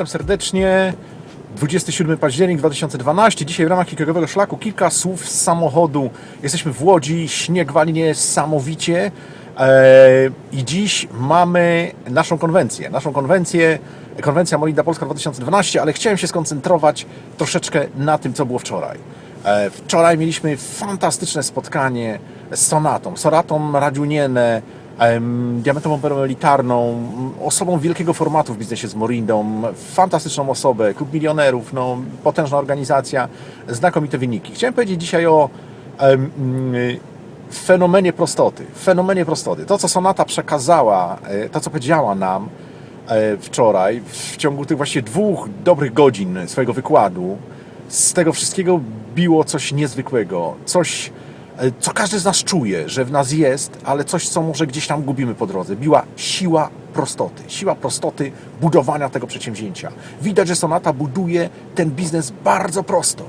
witam serdecznie. 27 październik 2012. Dzisiaj w ramach kikowego szlaku kilka słów z samochodu. Jesteśmy w Łodzi, śnieg wali niesamowicie. Eee, I dziś mamy naszą konwencję. Naszą konwencję, konwencja Molinda Polska 2012, ale chciałem się skoncentrować troszeczkę na tym, co było wczoraj. E, Wczoraj mieliśmy fantastyczne spotkanie z Sonatą. Sonatą Radziunienę, diamentową perłą elitarną, osobą wielkiego formatu w biznesie z Morindą, fantastyczną osobę, klub milionerów, no, potężna organizacja, znakomite wyniki. Chciałem powiedzieć dzisiaj o em, mm, fenomenie prostoty. Fenomenie prostoty. To, co Sonata przekazała, e, to, co powiedziała nam e, wczoraj, w ciągu tych właściwie dwóch dobrych godzin swojego wykładu, z tego wszystkiego biło coś niezwykłego, coś, co każdy z nas czuje, że w nas jest, ale coś, co może gdzieś tam gubimy po drodze. Biła siła prostoty, siła prostoty budowania tego przedsięwzięcia. Widać, że Sonata buduje ten biznes bardzo prosto.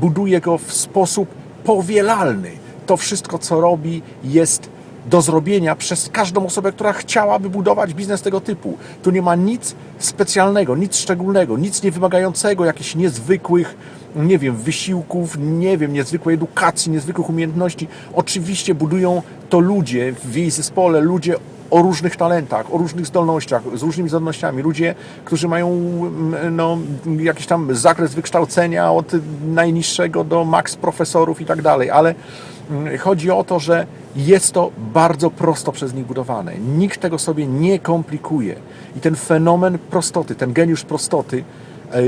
Buduje go w sposób powielalny. To wszystko, co robi, jest do zrobienia przez każdą osobę, która chciałaby budować biznes tego typu. Tu nie ma nic specjalnego, nic szczególnego, nic niewymagającego jakichś niezwykłych, nie wiem, wysiłków, nie wiem, niezwykłej edukacji, niezwykłych umiejętności. Oczywiście budują to ludzie w jej zespole, ludzie o różnych talentach, o różnych zdolnościach, z różnymi zdolnościami. Ludzie, którzy mają mm, no, jakiś tam zakres wykształcenia od najniższego do max profesorów i tak dalej, ale mm, chodzi o to, że jest to bardzo prosto przez nich budowane. Nikt tego sobie nie komplikuje. I ten fenomen prostoty, ten geniusz prostoty e,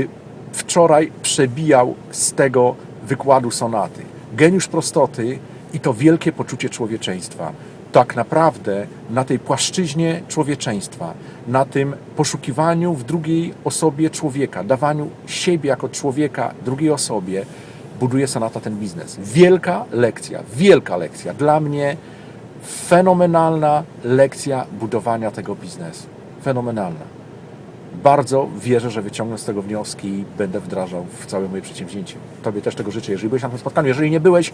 wczoraj przebijał z tego wykładu sonaty. Geniusz prostoty i to wielkie poczucie człowieczeństwa. Tak naprawdę na tej płaszczyźnie człowieczeństwa, na tym poszukiwaniu w drugiej osobie człowieka, dawaniu siebie jako człowieka drugiej osobie, buduje Sonata ten biznes. Wielka lekcja, wielka lekcja. Dla mnie fenomenalna lekcja budowania tego biznesu. Fenomenalna. Bardzo wierzę, że wyciągnę z tego wnioski i będę wdrażał w całe moje przedsięwzięcie. Tobie też tego życzę, jeżeli byłeś na tym spotkaniu. Jeżeli nie byłeś,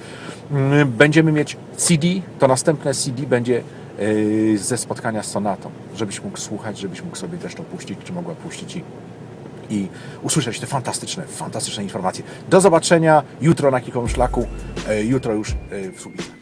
mm, będziemy mieć CD, to następne CD będzie yy, ze spotkania z Sonatą, żebyś mógł słuchać, żebyś mógł sobie też to puścić, czy mogła puścić i i usłyszeć te fantastyczne, fantastyczne informacje. Do zobaczenia jutro na Kikowym Szlaku, e, jutro już e, w Słubicach.